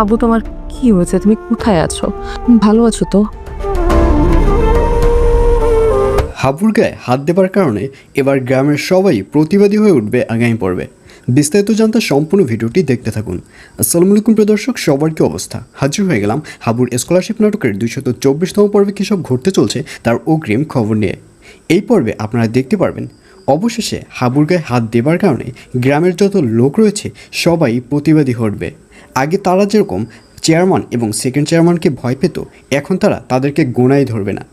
আবু তোমার কি হয়েছে? তুমি কোথায় আছো? ভালো আছো তো? হাবুর গায়ে হাত দেবার কারণে এবার গ্রামের সবাই প্রতিবাদী হয়ে উঠবে আগামী পর্বে। বিস্তারিত জানতে সম্পূর্ণ ভিডিওটি দেখতে থাকুন। আসসালামু আলাইকুম প্রিয় দর্শক, সবার কি অবস্থা? হাজির হয়ে গেলাম হাবুর স্কলারশিপ নাটকের দুইশত চব্বিশতম পর্বে কী সব ঘটতে চলছে তার অগ্রিম খবর নিয়ে। এই পর্বে আপনারা দেখতে পারবেন, অবশেষে হাবুর গায়ে হাত দেবার কারণে গ্রামের যত লোক রয়েছে সবাই প্রতিবাদী হটবে আগে তারা যেরকম চেয়ারম্যান এবং সেকেন্ড চেয়ারম্যানকে ভয় পেত, এখন তারা তাদেরকে গোনায় ধরবে না।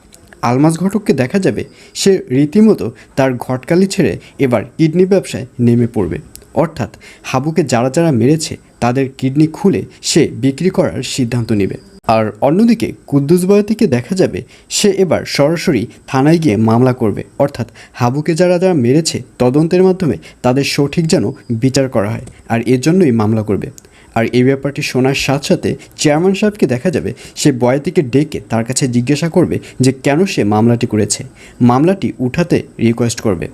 আলমাস ঘটককে দেখা যাবে, সে রীতিমতো তার ঘটকালি ছেড়ে এবার কিডনি ব্যবসায় নেমে পড়বে। অর্থাৎ হাবুকে যারা যারা মেরেছে, তাদের কিডনি খুলে সে বিক্রি করার সিদ্ধান্ত নেবে। আর অন্যদিকে কুদ্দুস বয়তিকে দেখা যাবে, সে এবার সরাসরি থানায় গিয়ে মামলা করবে। অর্থাৎ হাবুকে যারা যারা মেরেছে, তদন্তের মাধ্যমে তাদের সঠিক যেন বিচার করা হয়, আর এর জন্যই মামলা করবে। আর এই ব্যাপারটি শোনার সাথে সাথে চেয়ারম্যান সাহেবকে দেখা যাবে সে বয়াতিকে ডেকে তার কাছে জিজ্ঞাসা করবে যে কেন সে মামলাটি করেছে। মামলাটি উঠাতে রিকোয়েস্ট করবে।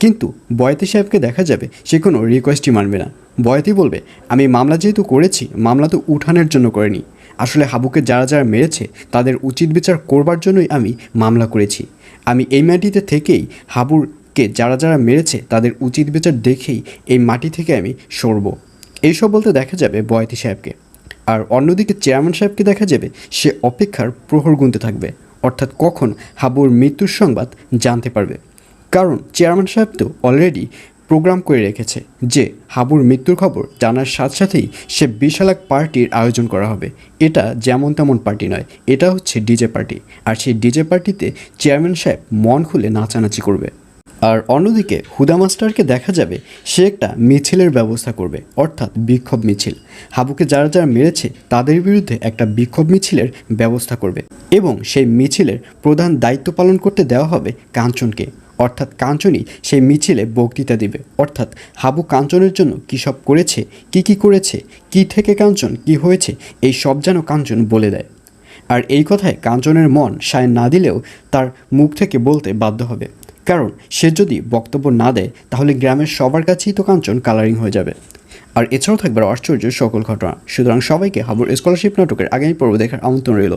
কিন্তু বয়াতি সাহেবকে দেখা যাবে সে কোনো রিকোয়েস্টই মানবে না। বয়াতি বলবে, আমি মামলা যেহেতু করেছি, মামলা তো উঠানের জন্য করিনি। আসলে হাবুকে যারা যারা মেরেছে, তাদের উচিত বিচার করবার জন্যই আমি মামলা করেছি। আমি এই মাটিতে থেকেই হাবুরকে যারা যারা মেরেছে, তাদের উচিত বিচার দেখেই এই মাটি থেকে আমি সরবো। এইসব বলতে দেখা যাবে বয়াতি সাহেবকে। আর অন্যদিকে চেয়ারম্যান সাহেবকে দেখা যাবে সে অপেক্ষার প্রহর গুনতে থাকবে। অর্থাৎ কখন হাবুর মৃত্যুর সংবাদ জানতে পারবে। কারণ চেয়ারম্যান সাহেব তো অলরেডি প্রোগ্রাম করে রেখেছে যে হাবুর মৃত্যুর খবর জানার সাথে সাথেই সে বিশাল এক পার্টির আয়োজন করা হবে। এটা যেমন তেমন পার্টি নয়, এটা হচ্ছে ডিজে পার্টি। আর সেই ডিজে পার্টিতে চেয়ারম্যান সাহেব মন খুলে নাচানাচি করবে। আর অন্যদিকে হুদা মাস্টারকে দেখা যাবে সে একটা মিছিলের ব্যবস্থা করবে, অর্থাৎ বিক্ষোভ মিছিল। হাবুকে যারা যারা মেরেছে তাদের বিরুদ্ধে একটা বিক্ষোভ মিছিলের ব্যবস্থা করবে এবং সেই মিছিলের প্রধান দায়িত্ব পালন করতে দেওয়া হবে কাঞ্চনকে। অর্থাৎ কাঞ্চনই সেই মিছিলে বক্তৃতা দিবে। অর্থাৎ হাবু কাঞ্চনের জন্য কী সব করেছে, কি কি করেছে, কি থেকে কাঞ্চন, কি হয়েছে, এই সব যেন কাঞ্চন বলে দেয়। আর এই কথায় কাঞ্চনের মন সায় না দিলেও তার মুখ থেকে বলতে বাধ্য হবে। কারণ সে যদি বক্তব্য না দেয়, তাহলে গ্রামের সবার কাছেই তো কাঞ্চন কালারিং হয়ে যাবে। আর এছাড়াও থাকবে আশ্চর্য সকল ঘটনা। সুতরাং সবাইকে হাবুর স্কলারশিপ নাটকের আগামী পর্ব দেখার আমন্ত্রণ রইল।